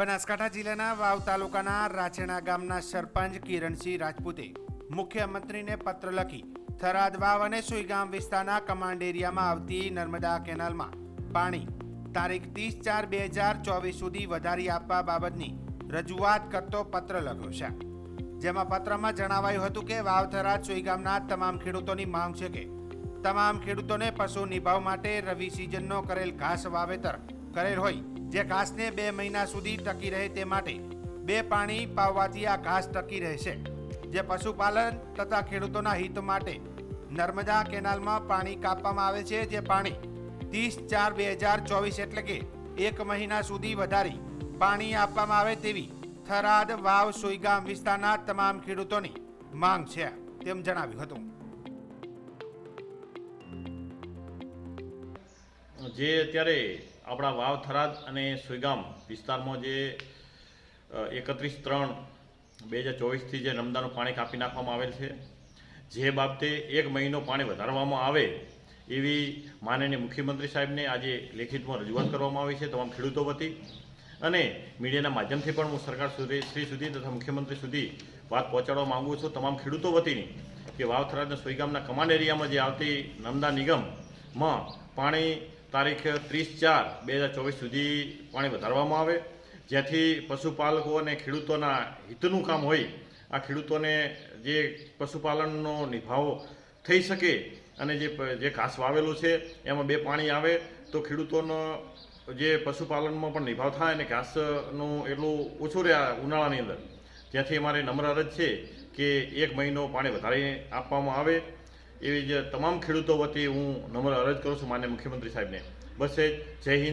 બનાસકાંઠા જિલ્લાના વાવ તાલુકાના રાછેણા ગામના સરપંચ કિરણસિંહ રાજપૂતે મુખ્યમંત્રીને પત્ર લખી થરાદ વાવ અને સુઈગામ વિસ્તારના કમાન્ડ એરિયામાં આવતી નર્મદા કેનાલમાં પાણી. તારીખ ત્રીસ ચાર બે હજાર ચોવીસ સુધી વધારી આપવા બાબતની રજૂઆત કરતો પત્ર લખ્યો છે. જેમાં પત્રમાં જણાવાયું હતું કે વાવ, થરાદ, સુઈગામના તમામ ખેડૂતોની માંગ છે કે તમામ ખેડૂતોને પશુ નિભાવ માટે રવિ સિઝનનો કરેલ ઘાસ વાવેતર કરેલ હોય જે ઘાસને બે મહિના સુધી ટકી રહે તે માટે બે પાણી પાવવાથી આ ઘાસ ટકી રહેશે. જે પશુપાલન તથા ખેડૂતોના હિત માટે નર્મદા કેનાલમાં પાણી કાપવામાં આવે છે, જે પાણી ત્રીસ ચાર બે હજાર ચોવીસ એટલે કે એક મહિના સુધી વધારી પાણી આપવામાં આવે તેવી થરાદ, વાવ, સુઈગામ વિસ્તારના તમામ ખેડૂતોની માંગ છે, તેમ જણાવ્યું હતું. જે અત્યારે આપણા વાવ થરાદ અને સુઈગામ વિસ્તારમાં જે એકત્રીસ ત્રણ બે હજાર ચોવીસથી જે નર્મદાનું પાણી કાપી નાખવામાં આવેલ છે, જે બાબતે એક મહિનો પાણી વધારવામાં આવે એવી માનનીય મુખ્યમંત્રી સાહેબને આજે લેખિતમાં રજૂઆત કરવામાં આવી છે, તમામ ખેડૂતો વતી. અને મીડિયાના માધ્યમથી પણ હું સરકાર સુધી, શ્રી સુધી તથા મુખ્યમંત્રી સુધી વાત પહોંચાડવા માગું છું. તમામ ખેડૂતો વતીની કે વાવ થરાદ અને સુઈગામના કમાન્ડ એરિયામાં જે આવતી નર્મદા નિગમમાં પાણી તારીખ ત્રીસ ચાર બે હજાર ચોવીસ સુધી પાણી વધારવામાં આવે. જેથી પશુપાલકો અને ખેડૂતોના હિતનું કામ હોય, આ ખેડૂતોને જે પશુપાલનનો નિભાવો થઈ શકે અને જે જે ઘાસ વાવેલું છે, એમાં બે પાણી આવે, તો ખેડૂતોનો જે પશુપાલનમાં પણ નિભાવ થાય અને ઘાસનું એટલું ઓછું રહે ઉનાળાની અંદર. જ્યાંથી અમારે નમ્ર અરજ છે કે એક મહિનો પાણી વધારી આપવામાં આવે એવી જે તમામ ખેડૂતો વતી હું નમ્ર અરજ કરું છું માન્ય મુખ્યમંત્રી સાહેબને. બસ એ જય હિન્દ.